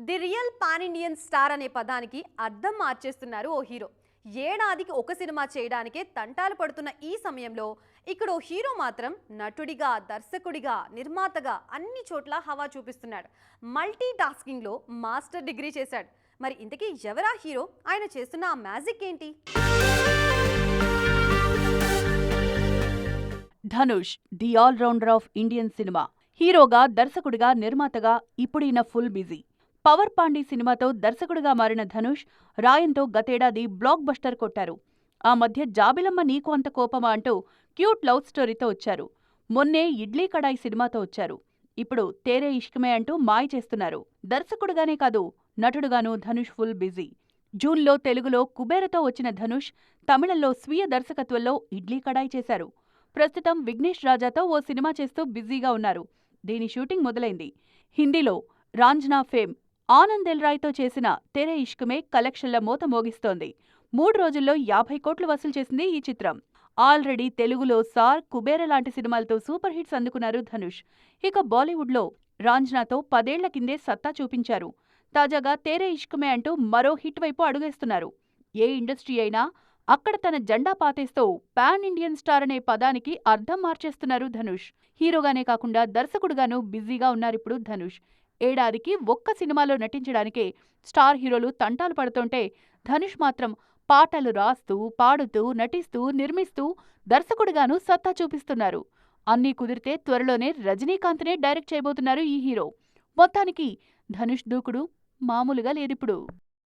The real pan Indian star అనే పదానికి అర్థం మార్చేస్తున్నారు ఓ హీరో. ఏడాదికి ఒక సినిమా చేయడానికే తంటాలు పడుతున్న ఈ సమయంలో ఇక్కడ ఓ హీరో మాత్రం నటుడిగా దర్శకుడిగా నిర్మాతగా అన్ని చోట్ల హవా చూపిస్తున్నాడు. మల్టీ టాస్కింగ్లో మాస్టర్ డిగ్రీ చేశాడు. మరి ఇంతకీ ఎవరా హీరో? ఆయన చేస్తున్న ఆ మ్యాజిక్ ఏంటి? Dhanush the allrounder of Indian cinema. హీరోగా దర్శకుడిగా నిర్మాతగా ఇప్పుడు ఫుల్ బిజీ. పవర్ పాండి సినిమాతో దర్శకుడిగా మారిన ధనుష్ రాయంతో గతేడాది బ్లాక్ బస్టర్ కొట్టారు. ఆ మధ్య జాబిలమ్మ నీకు అంత కోపమా అంటూ క్యూట్ లవ్ స్టోరీతో వచ్చారు. మొన్నే ఇడ్లీ కడాయి సినిమాతో వచ్చారు. ఇప్పుడు తేరే ఇష్కమే అంటూ మాయ చేస్తున్నారు. దర్శకుడుగానే కాదు నటుడుగాను ధనుష్ ఫుల్ బిజీ. జూన్లో తెలుగులో కుబేరతో వచ్చిన ధనుష్ తమిళంలో స్వీయ దర్శకత్వంలో ఇడ్లీ కడాయి చేశారు. ప్రస్తుతం విఘ్నేష్ రాజాతో ఓ సినిమా చేస్తూ బిజీగా ఉన్నారు. దీని షూటింగ్ మొదలైంది. హిందీలో రాంజనా ఫేమ్ ఆనంద్ ఎల్రాయ్తో చేసిన తెరే ఇష్కుమే కలెక్షన్ల మోత మోగిస్తోంది. మూడు రోజుల్లో యాభై కోట్లు వసూలు చేసింది ఈ చిత్రం. ఆల్రెడీ తెలుగులో సార్ కుబేర లాంటి సినిమాలతో సూపర్ హిట్స్ అందుకున్నారు ధనుష్. ఇక బాలీవుడ్లో రాంజనాతో పదేళ్ళ కిందే సత్తా చూపించారు. తాజాగా తేరే ఇష్కుమే అంటూ మరో హిట్ వైపు అడుగేస్తున్నారు. ఏ ఇండస్ట్రీ అయినా అక్కడ తన జెండా పాతేస్తూ పాన్ ఇండియన్ స్టార్ అనే పదానికి అర్థం మార్చేస్తున్నారు ధనుష్. హీరోగానే కాకుండా దర్శకుడుగాను బిజీగా ఉన్నారిప్పుడు ధనుష్. ఏడాదికి ఒక్క సినిమాలో నటించడానికే స్టార్ హీరోలు తంటాలు పడుతుంటే ధనుష్ మాత్రం పాటలు రాస్తూ పాడుతూ నటిస్తూ నిర్మిస్తూ దర్శకుడిగాను సత్తా చూపిస్తున్నారు. అన్నీ కుదిరితే త్వరలోనే రజనీకాంత్నే డైరెక్ట్ చేయబోతున్నారు ఈ హీరో. మొత్తానికి ధనుష్ దూకుడు మామూలుగా లేదిప్పుడు.